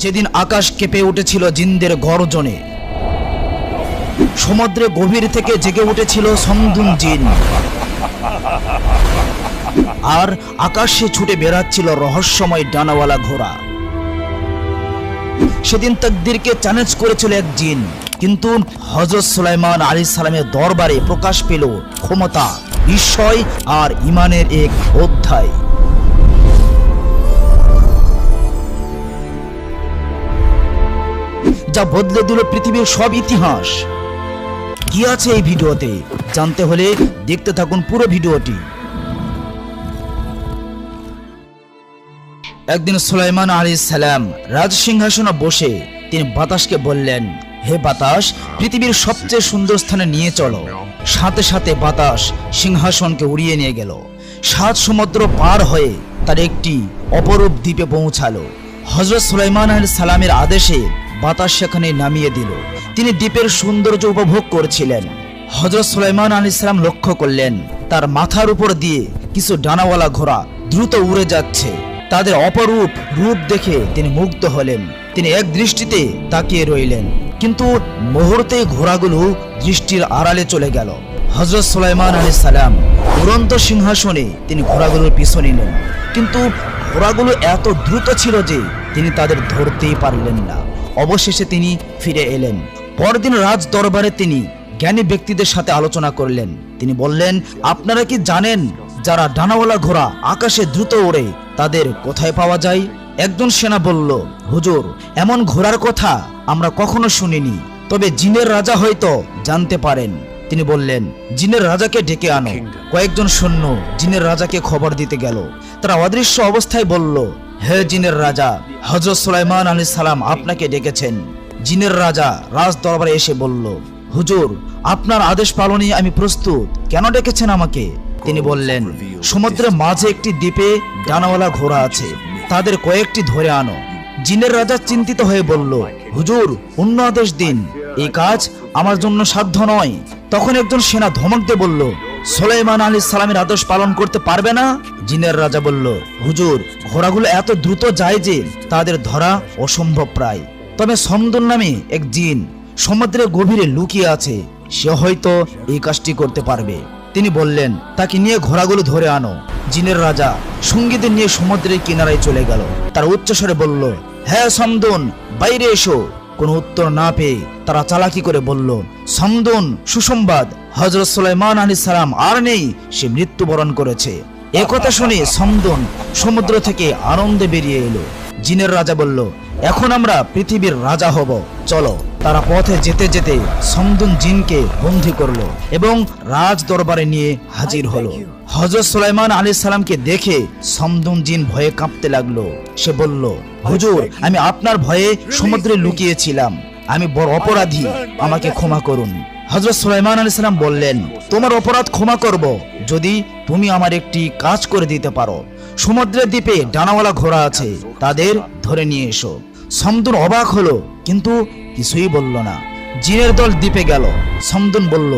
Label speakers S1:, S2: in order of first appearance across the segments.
S1: যেদিন আকাশ কেঁপে উঠেছিল জিনদের গর্জনে। সমুদ্রে গভীর থেকে জেগে উঠেছিল সন্দুন জিন। আর আকাশে ছুটে বেড়াচ্ছিল রহস্যময় ডানাওয়ালা ঘোড়া। সেদিন তকদিরকে চ্যালেঞ্জ করেছিল এক জিন। কিন্তু হজরত সুলাইমান আলী সালামের দরবারে প্রকাশ পেল ক্ষমতা, বিস্ময় আর ইমানের এক অধ্যায়। যা বদলে দিল পৃথিবীর সব ইতিহাস। কি আছে এই ভিডিওতে? জানতে হলে দেখতে থাকুন পুরো ভিডিওটি। একদিন সুলাইমান আলী সালাম রাজ সিংহাসনে বসে তিনি বাতাসকে বললেন, হে বাতাস, পৃথিবীর সবচেয়ে সুন্দর স্থানে নিয়ে চলো। সাথে সাথে বাতাস সিংহাসনকে উড়িয়ে নিয়ে গেল। সাত সমুদ্র পার হয়ে তার একটি অপরূপ দ্বীপে পৌঁছালো। হজরত সুলাইমান আলী সালামের আদেশে বাতাস সেখানে নামিয়ে দিল। তিনি দ্বীপের সৌন্দর্য উপভোগ করছিলেন। হজরত সুলাইমান আলী সালাম লক্ষ্য করলেন, তার মাথার উপর দিয়ে কিছু ডানাওয়ালা ঘোড়া দ্রুত উড়ে যাচ্ছে। তাদের অপরূপ রূপ দেখে তিনি মুগ্ধ হলেন। তিনি এক দৃষ্টিতে তাকিয়ে রইলেন, কিন্তু মুহূর্তে ঘোড়াগুলো দৃষ্টির আড়ালে চলে গেল। হজরত সুলাইমান আলী সালাম উড়ন্ত সিংহাসনে তিনি ঘোড়াগুলোর পিছু নিলেন, কিন্তু ঘোড়াগুলো এত দ্রুত ছিল যে তিনি তাদের ধরতেই পারলেন না। অবশেষে তিনি ফিরে এলেন। পরদিন রাজ দরবারে তিনি জ্ঞানী ব্যক্তিদের সাথে আলোচনা করলেন। তিনি বললেন, আপনারা কি জানেন যারা ডানাওয়ালা ঘোড়া আকাশে দ্রুত ওড়ে, তাদের কোথায় পাওয়া যায়? একজন সেনা বলল, হুজুর, এমন ঘোড়ার কথা আমরা কখনো শুনিনি, তবে জিনের রাজা হয়তো জানতে পারেন। তিনি বললেন, জিনের রাজাকে ডেকে আনো। কয়েকজন সৈন্য জিনের রাজাকে খবর দিতে গেল। তারা অদৃশ্য অবস্থায় বলল হে জিনের রাজা হজরত সুলাইমান আলী সালাম আপনাকে ডেকেছেন। জিনের রাজা রাজ দরবারে এসে বলল, হুজুর, আপনার আদেশ পালনে আমি প্রস্তুত। কেন ডেকেছেন আমাকে? তিনি বললেন, সমুদ্রের মাঝে একটি দ্বীপে ডানাওয়ালা ঘোড়া আছে। তাদের কয়েকটি ধরে আনো। জিনের রাজা চিন্তিত হয়ে বলল, হুজুর, অন্য আদেশ দিন। এই কাজ আমার জন্য সাধ্য নয়। তখন একজন সেনা ধমক দিয়ে বলল, সোলাইমান আলী সালামের আদেশ পালন করতে পারবে না? জিনের রাজা বলল, হুজুর, ঘোড়াগুলো এত দ্রুত যায় যে তাদের ধরা অসম্ভব প্রায়। তবে সমদন নামে এক জিন সমুদ্রের গভীরে লুকিয়ে আছে, সে হয়তো এই কাজটি করতে পারবে। তিনি বললেন, তাকে নিয়ে ঘোড়াগুলো ধরে আনো। জিনের রাজা সঙ্গীদের নিয়ে সমুদ্রের কিনারায় চলে গেল। তার উচ্চস্বরে বলল হ্যাঁ সমদন বাইরে এসো। কোনো উত্তর না পেয়ে তারা চালাকি করে বলল সমদন সুসংবাদ হজরত সুলাইমান আলী সালাম আর নেই, সে মৃত্যুবরণ করেছে। একথা শুনে সমদন সমুদ্র থেকে আনন্দে বেরিয়ে এলো। জিনের রাজা বলল এখন আমরা পৃথিবীর রাজা হব। চলো। তারা পথে যেতে যেতে সমদুন জিনকে বন্দি করল এবং রাজ দরবারে নিয়ে হাজির হলো। হজরত সুলাইমান আলী সালামকে দেখে সমদুন জিন ভয়ে কাঁপতে লাগল। সে বলল হুজুর আমি আপনার ভয়ে সমুদ্রে লুকিয়েছিলাম। আমি বড় অপরাধী। আমাকে ক্ষমা করুন। হজরত সুলাইমান আলী সালাম বললেন তোমার অপরাধ ক্ষমা করব। যদি তুমি আমার একটি কাজ করে দিতে পারো, সমুদ্রের দ্বীপে ডানাওয়ালা ঘোড়া আছে, তাদের ধরে নিয়ে এসো। সমদুন অবাক হলো, কিন্তু কিছুই বলল না। জিনের দল দ্বীপে গেল। সমদুন বলল,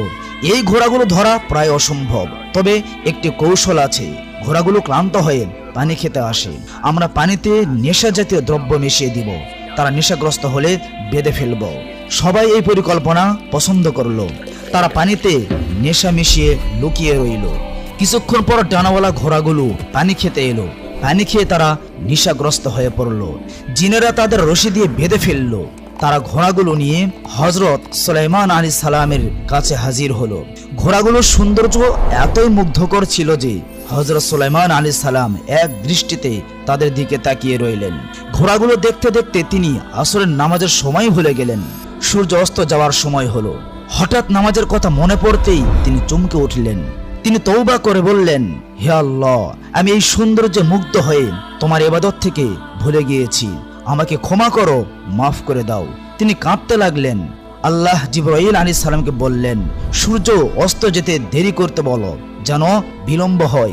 S1: এই ঘোড়াগুলো ধরা প্রায় অসম্ভব। তবে একটি কৌশল আছে। ঘোড়াগুলো ক্লান্ত হয়ে পানি খেতে আসে। আমরা পানিতে নেশা জাতীয় দ্রব্য মিশিয়ে দিব। তারা নেশাগ্রস্ত হলে বেঁধে ফেলব। সবাই এই পরিকল্পনা পছন্দ করল। তারা পানিতে নেশা মিশিয়ে লুকিয়ে রইল। কিছুক্ষণ পর ডানাওয়ালা ঘোড়াগুলো পানি খেতে এলো। পানি খেয়ে তারা নেশাগ্রস্ত হয়ে পড়ল। জিনেরা তাদের রশি দিয়ে বেঁধে ফেলল। তারা ঘোড়াগুলো নিয়ে হজরত সুলাইমান আলী সালামের কাছে হাজির হলো। ঘোড়াগুলোর সৌন্দর্য এতই মুগ্ধকর ছিল যে হজরত সুলাইমান আলী সালাম এক দৃষ্টিতে তাদের দিকে তাকিয়ে রইলেন। ঘোড়াগুলো দেখতে দেখতে তিনি আসরের নামাজের সময় ভুলে গেলেন। সূর্য অস্ত যাওয়ার সময় হলো। হঠাৎ নামাজের কথা মনে পড়তেই তিনি চমকে উঠলেন। তিনি তৌবা করে বললেন, হে আল্লাহ, আমি এই সৌন্দর্যে মুগ্ধ হয়ে তোমার এবাদত থেকে ভুলে গিয়েছি। আমাকে ক্ষমা করো, মাফ করে দাও। তিনি কাঁদতে লাগলেন। আল্লাহ জিব্রাইল আলী সালামকে বললেন, সূর্য অস্ত যেতে দেরি করতে বলো, যেন বিলম্ব হয়।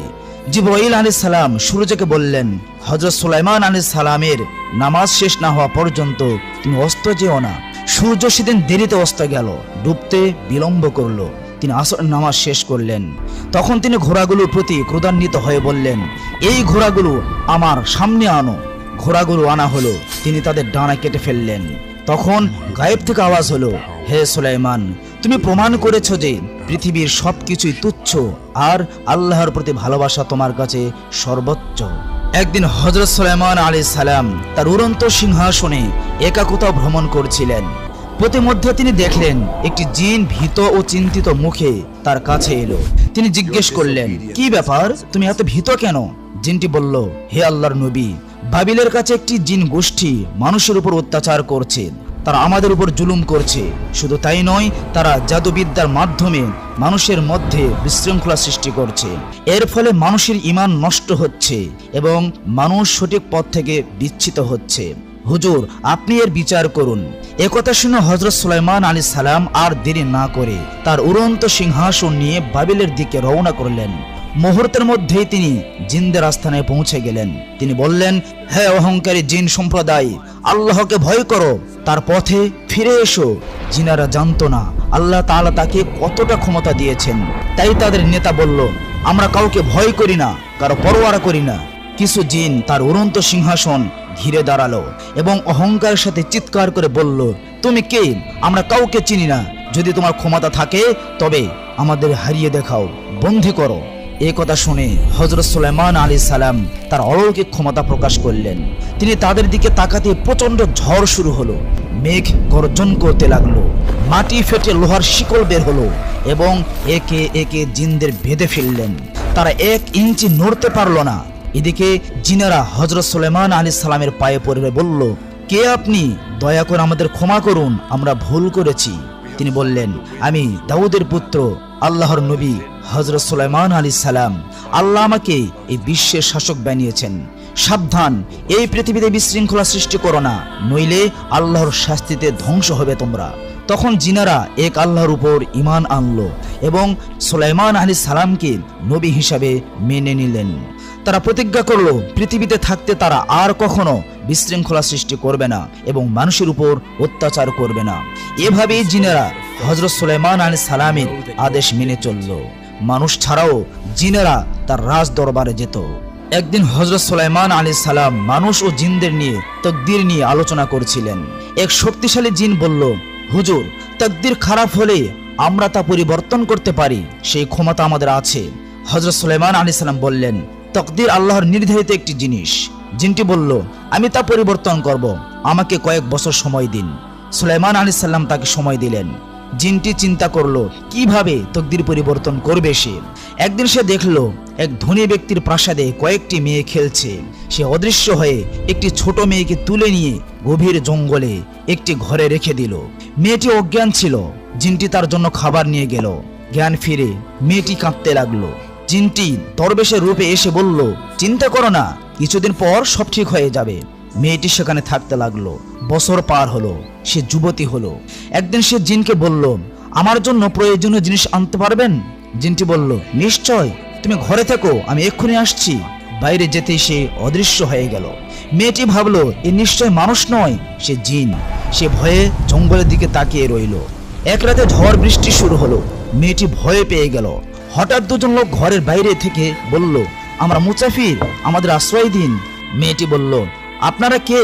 S1: জিব্রাইল আলী সালাম সূর্যকে বললেন হজরত সুলাইমান আলী সালামের নামাজ শেষ না হওয়া পর্যন্ত তুমি অস্ত যেও না। সূর্য সেদিন দেরিতে অস্ত গেল, ডুবতে বিলম্ব করল। তিনি আসর নামাজ শেষ করলেন। তখন তিনি ঘোড়াগুলোর প্রতি ক্রোধান্বিত হয়ে বললেন, এই ঘোড়াগুলো আমার সামনে আনো। ঘোড়াগুলো আনা হলো, তিনি তাদের ডানা কেটে ফেললেন। তখন গায়েব থেকে আওয়াজ হলো, হে সুলাইমান, তুমি প্রমাণ করেছ যে পৃথিবীর সবকিছুই তুচ্ছ আর আল্লাহর প্রতি ভালোবাসা তোমার কাছে সর্বোচ্চ। একদিন হজরত সুলাইমান আলী সালাম তার উড়ন্ত সিংহাসনে একাকতা ভ্রমণ করছিলেন। প্রতিমধ্যে তিনি দেখলেন একটি জিন ভীত ও চিন্তিত মুখে তার কাছে এলো। তিনি জিজ্ঞেস করলেন, কি ব্যাপার? তুমি এত ভীত কেন? জিনটি বলল, হে আল্লাহর নবী, বাবিলের কাছে একটি জিন গোষ্ঠী মানুষের উপর অত্যাচার করছে। তারা আমাদের উপর জুলুম করছে। শুধু তাই নয়, তারা জাদুবিদ্যার মাধ্যমে মানুষের মধ্যে বিশৃঙ্খলা সৃষ্টি করছে। এর ফলে মানুষের ইমান নষ্ট হচ্ছে এবং মানুষ সঠিক পথ থেকে বিচ্ছিত হচ্ছে। হুজুর, আপনি এর বিচার করুন। একথা শুনে হজরত সুলাইমান আলী সালাম আর দেরি না করে তার উড়ন্ত সিংহাসন নিয়ে বাবিলের দিকে রওনা করলেন। মুহূর্তের মধ্যেই তিনি জিনদের আস্থানায় পৌঁছে গেলেন। তিনি বললেন, হে অহংকারী জিন সম্প্রদায়, আল্লাহকে ভয় করো, তার পথে ফিরে এসো। জিনারা জানতো না, আল্লাহ তাআলা তাকে কতটা ক্ষমতা দিয়েছেন। তাই তাদের নেতা বলল, আমরা কাউকে ভয় করি না, কারও পরোয়ারা করি না। কিছু জিন তার উড়ন্ত সিংহাসন ঘিরে দাঁড়াল এবং অহংকারের সাথে চিৎকার করে বলল, তুমি কে? আমরা কাউকে চিনি না। যদি তোমার ক্ষমতা থাকে, তবে আমাদের হারিয়ে দেখাও। বন্দি করো। এ কথা শুনে হজরত সুলাইমান আলী সালাম তার অলৌকিক ক্ষমতা প্রকাশ করলেন। তিনি তাদের দিকে তাকাতে প্রচণ্ড ঝড় শুরু হলো, মেঘ গর্জন করতে লাগল, মাটি ফেটে লোহার শিকল বের হলো এবং একে একে জিনদের বেঁধে ফেললেন। তারা এক ইঞ্চি নড়তে পারল না। এদিকে জিনারা হজরত সুলেমান আলী সালামের পায়ে পড়ে বলল, কে আপনি? দয়া করে আমাদের ক্ষমা করুন, আমরা ভুল করেছি। তিনি বললেন, আমি দাউদের পুত্র, আল্লাহর নবী। হজরত সুলাইমান আলী সালাম, আল্লাহ আমাকে এই বিশ্বের শাসক বানিয়েছেন। সাবধান, এই পৃথিবীতে বিশৃঙ্খলা সৃষ্টি করো না, নইলে আল্লাহর শাস্তিতে ধ্বংস হবে তোমরা। তখন জিনারা এক আল্লাহর উপর ইমান আনলো এবং সুলাইমান আলী সালামকে নবী হিসাবে মেনে নিলেন। তারা প্রতিজ্ঞা করল, পৃথিবীতে থাকতে তারা আর কখনো বিশৃঙ্খলা সৃষ্টি করবে না এবং মানুষের উপর অত্যাচার করবে না। এভাবেই জিনেরা হজরত সুলাইমান আলী সালামের আদেশ মেনে চলল। মানুষ ছাড়াও জিনেরা তার রাজ দরবারে যেত। একদিন হজরত সুলাইমান আলী সালাম মানুষ ও জিনদের নিয়ে তকদির নিয়ে আলোচনা করছিলেন। এক শক্তিশালী জিন বলল, হুজুর, তকদির খারাপ হলে আমরা তা পরিবর্তন করতে পারি, সেই ক্ষমতা আমাদের আছে। হজরত সুলাইমান আলী সালাম বললেন, তকদির আল্লাহর নির্ধারিত একটি জিনিস। জিনটি বলল, আমি তা পরিবর্তন করব। আমাকে কয়েক বছর সময় দিন। সুলাইমান আলী সাল্লাম তাকে সময় দিলেন। জিনটি চিন্তা করল, কীভাবে তকদির পরিবর্তন করবে সে? একদিন সে দেখল, এক ধনী ব্যক্তির প্রাসাদে কয়েকটি মেয়ে খেলছে। সে অদৃশ্য হয়ে একটি ছোট মেয়েকে তুলে নিয়ে গভীর জঙ্গলে একটি ঘরে রেখে দিল। মেয়েটি অজ্ঞান ছিল। জিনটি তার জন্য খাবার নিয়ে গেল। জ্ঞান ফিরে মেয়েটি কাঁদতে লাগল। জিনটি দরবেশের রূপে এসে বলল, চিন্তা করো না, কিছুদিন পর সব ঠিক হয়ে যাবে। মেয়েটি সেখানে থাকতে লাগল। বছর পার হলো, সে যুবতী হলো। একদিন সে জিনকে বলল, আমার জন্য প্রয়োজনীয় জিনিস আনতে পারবেন? জিনটি বলল, নিশ্চয়, তুমি ঘরে থেকো, আমি এক্ষুনি আসছি। বাইরে যেতে সে অদৃশ্য হয়ে গেল। মেয়েটি ভাবলো, এ নিশ্চয় মানুষ নয়, সে জিন। সে ভয়ে জঙ্গলের দিকে তাকিয়ে রইল। এক রাতে ঝড় বৃষ্টি শুরু হলো। মেয়েটি ভয়ে পেয়ে গেল। হঠাৎ দুজন লোক ঘরের বাইরে থেকে বলল, আমরা মুচাফির আমাদের আশ্রয় দিন। মেয়েটি বলল আপনারা কে?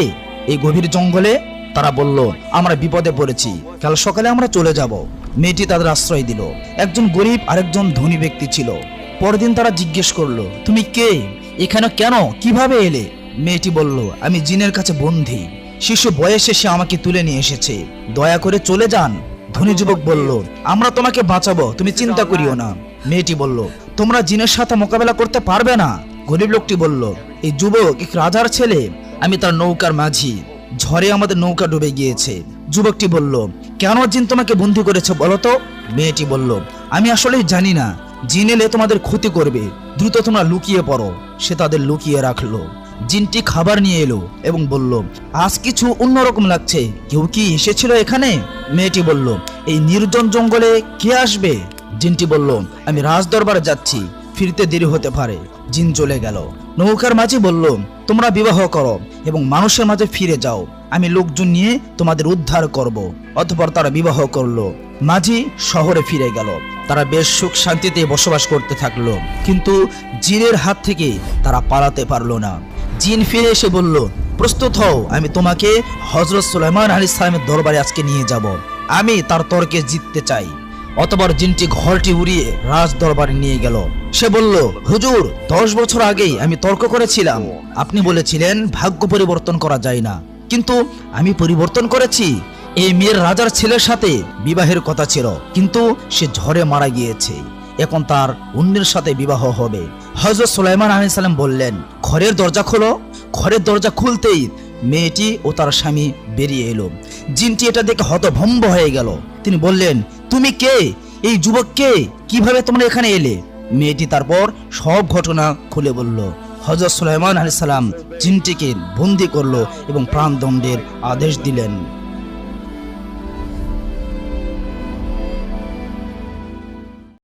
S1: এই গভীর জঙ্গলে? তারা বলল, আমরা বিপদে পড়েছি। কাল সকালে আমরা চলে যাব। মেয়েটি তাদের আশ্রয় দিল। একজন গরিব আরেকজন ধনী ব্যক্তি ছিল। পরদিন তারা জিজ্ঞেস করল, তুমি কে? এখানে কেন? কীভাবে এলে? মেয়েটি বলল, আমি জিনের কাছে বন্ধি শিশু বয়সে সে আমাকে তুলে নিয়ে এসেছে। দয়া করে চলে যান। ধনী যুবক বলল, আমরা তোমাকে বাঁচাবো, তুমি চিন্তা করিও না। মেয়েটি বলল, তোমরা জিনের সাথে মোকাবেলা করতে পারবে না? গরিব লোকটি বলল, এই যুবক এক রাজার ছেলে। আমি তার নৌকার মাঝি। ঝড়ে আমাদের নৌকা ডুবে গিয়েছে। যুবকটি বলল, কেন জিন তোমাকে বন্দি করেছে বলো তো? মেয়েটি বলল, আমি আসলে জানি না। জিন এলে তোমাদের ক্ষতি করবে। দ্রুত তোমরা লুকিয়ে পড়ো। সে তাদের লুকিয়ে রাখল। জিনটি খাবার নিয়ে এলো এবং বলল, আজ কিছু অন্যরকম লাগছে। কেউ কি এসেছিল এখানে? মেয়েটি বলল, এই নির্জন জঙ্গলে কে আসবে? জিনটি বলল, আমি রাজ দরবারে যাচ্ছি। ফিরতে দেরি হতে পারে। জিন চলে গেল। নৌকার মাঝি বলল, তোমরা বিবাহ করো এবং মানুষের মাঝে ফিরে যাও। আমি লোকজন নিয়ে তোমাদের উদ্ধার করব। অতঃপর তারা বিবাহ করল। মাঝি শহরে ফিরে গেল। তারা বেশ সুখ শান্তিতে বসবাস করতে থাকল। কিন্তু জিনের হাত থেকে তারা পালাতে পারল না। জিন ফিরে এসে বলল, প্রস্তুত হও, আমি তোমাকে হজরত সুলাইমান আলী সালামের দরবারে আজকে নিয়ে যাব। আমি তার তর্কে জিততে চাই। অতবার জিনটি ঘরটি উড়িয়ে রাজ দরবারে নিয়ে গেল। সে বলল, হুজুর, দশ বছর আগেই আমি তর্ক করেছিলাম। আপনি বলেছিলেন, ভাগ্য পরিবর্তন করা যায় না। কিন্তু আমি পরিবর্তন করেছি। এই মেয়ের রাজার ছেলের সাথে বিবাহের কথা ছিল, কিন্তু সে ঝড়ে মারা গিয়েছে। এখন তার অন্যের সাথে বিবাহ হবে। হজরত সুলাইমান আলী সালাম বললেন, ঘরের দরজা খোলো। ঘরের দরজা খুলতেই মেয়েটি ও তার স্বামী বেরিয়ে এলো। জিনটি এটা দেখে হতভম্ব হয়ে গেল। তিনি বললেন, তুমি কে? এই যুবক কে? কীভাবে তোমরা এখানে এলে? মেয়েটি তারপর সব ঘটনা খুলে বলল। হজরত সুলাইমান আলি সালাম জিনটিকে বন্দি করল এবং প্রাণদণ্ডের আদেশ দিলেন।